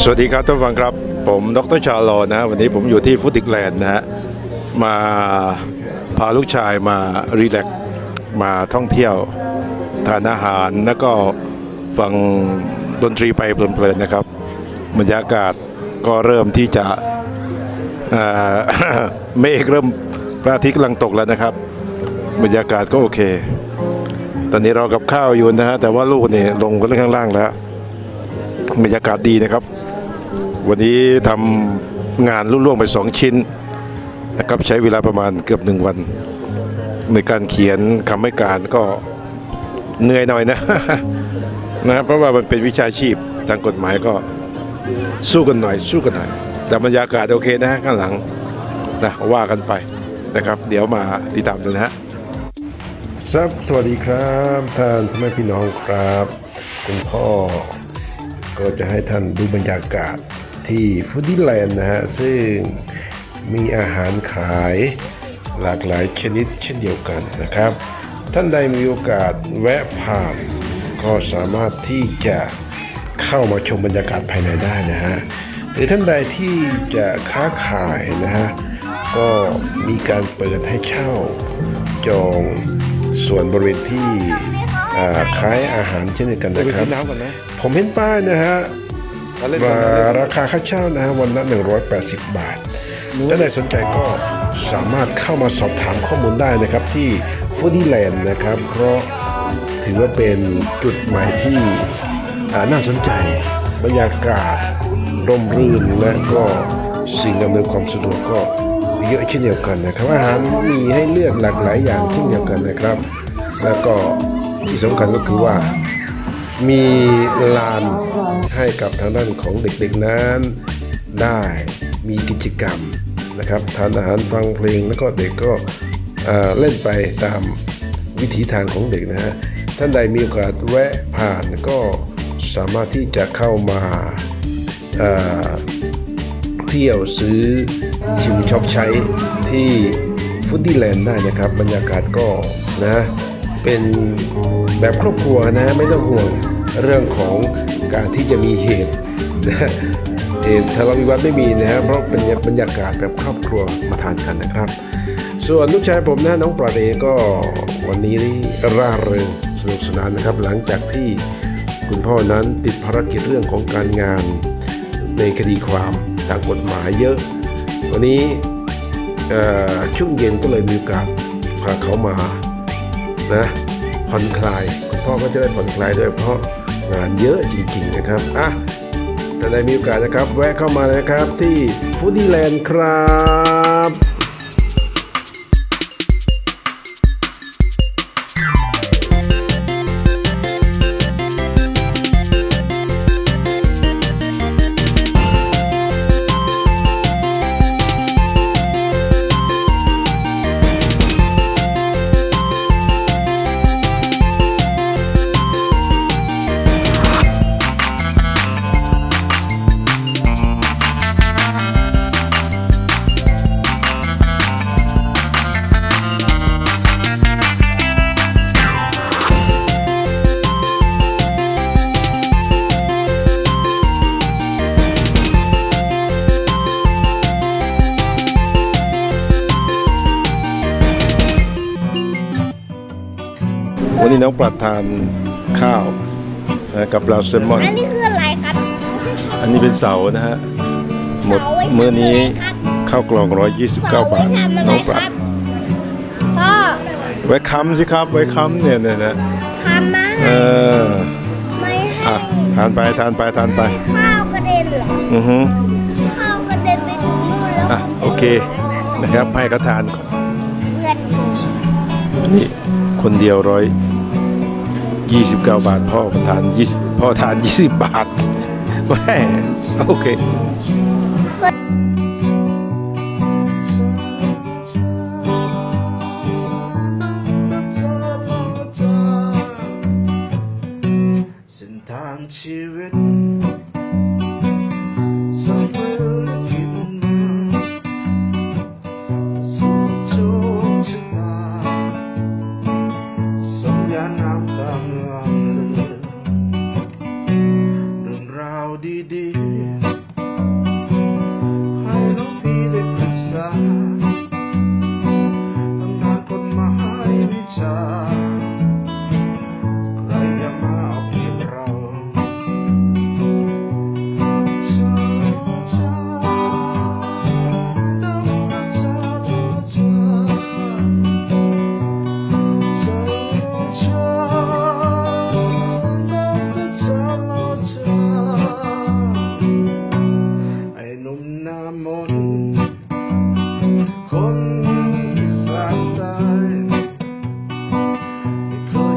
สวัสดีครับท่านฟังครับ ผมดรชาลอนะวันนี้ผมอยู่ที่ฟุติกแลนด์นะฮะมาพาลูกชายมารีแลกมาท่องเที่ยวทานอาหารแล้วก็ฟังดนตรีไปเพลินๆนะครับบรรยากาศก็เริ่มที่จะเอ่อเมฆเริ่มพระอาทิตย์กำลังตกแล้วนะครับ บรรยากาศก็โอเค ตอนนี้เรากับข้าวอยู่นะฮะแต่ว่าลูกเนี่ยลงกันข้างล่างแล้วบรรยากาศดีนะครับ วันนี้ทำงานรุ่ล่วงไปสองชิ้นนะครับใช้เวลาประมาณเกือบหนึ่งวัน ในการเขียนคำให้การก็เหนื่อยหน่อยนะนะเพราะว่ามันเป็นวิชาชีพทางกฎหมายก็สู้กันหน่อย สู้กันหน่อย แต่บรรยากาศโอเคนะข้างหลังนะว่ากันไปนะครับ เดี๋ยวมาติดตามดูนะฮะครับสวัสดีครับท่านพ่อแม่พี่น้องครับ คุณพ่อก็จะให้ท่านดูบรรยากาศ ที่ฟูดี้แลนด์นะฮะ ซึ่งมีอาหารขายหลากหลายชนิดเช่นเดียวกันนะครับ ท่านใดมีโอกาสแวะผ่าน ก็สามารถที่จะเข้ามาชมบรรยากาศภายในได้นะฮะ หรือท่านใดที่จะค้าขายนะฮะ ก็มีการเปิดให้เช่า จองส่วนบริเวณที่อ่าขายอาหารเช่นเดียวกันนะครับ ผมเห็นป้ายนะฮะ ว่าราคาค่าเช่านะฮะวันละ 180 บาทถ้าใดสนใจก็สามารถเข้ามาสอบถามข้อมูลได้นะครับที่ฟูดี้แลนด์นะครับ เพราะถือว่าเป็นจุดหมายที่อ่าน่าสนใจบรรยากาศร่มรื่นและก็สิ่งอำนวยความสะดวกก็เยอะเช่นเดียวกันนะครับ อาหารมีให้เลือกหลากหลายอย่างเช่นเดียวกันนะครับ แล้วก็ที่สำคัญก็คือว่า มีลานให้กับทางด้านของเด็กๆนั้น ได้มีกิจกรรมนะครับทานอาหารฟังเพลงแล้วก็เด็กก็เล่นไปตามวิถีทางของเด็กนะฮะท่านใดมีโอกาสแวะผ่านก็สามารถที่จะเข้ามาเที่ยวซื้อชิมช็อปใช้ที่ฟูดดี้แลนด์ได้นะครับ บรรยากาศก็นะ เป็นแบบครอบครัวนะไม่ต้องห่วงเรื่องของการที่จะมีเหตุนะเหตุทะเลาะวิวาทไม่มีนะเพราะเป็นบรรยากาศแบบครอบครัวมาทานกันนะครับ ส่วนลูกชายผมนะน้องปราดเองก็วันนี้ร่าเริงสนุกสนานนะครับ หลังจากที่คุณพ่อนั้นติดภารกิจเรื่องของการงานในคดีความทางกฎหมายเยอะ วันนี้ช่วงเย็นก็เลยมีโอกาสพาเขามา นะผ่อนคลายคุณพ่อก็จะได้ผ่อนคลายด้วยเพราะงานเยอะจริงๆนะครับอะถ้าได้มีโอกาสนะครับ แวะเข้ามาเลยนะครับที่ฟูดี้แลนด์ครับ วันนี้น้องปรัดทานข้าวนะกับเราเซลมอน อันนี้คืออะไรครับอันนี้เป็นเสานะฮะ หมดเสาไว้ทำมื้อนี้อะไรครับข้าวกล่อง 129 บาทเสไว้ทำอะไรน้องปครัรัดบพ่อไว้ค้ำสิครับ ไว้ค้ำเนี่ยเนี่ยนะทำมาเออไม่ให้อะทานไปทานไปทานไป ข้าวกระเด็นเหรออือฮึข้าวกระเด็นไปถึงนู่นแล้วอะโอเคนะครับให้เขาทานก่อน เพื่อนนี่ คนเดียวร้อยยี่สิบเก้าบาท พ่อทานยี่พ่อทานยี่สิบบาทแม่โอเค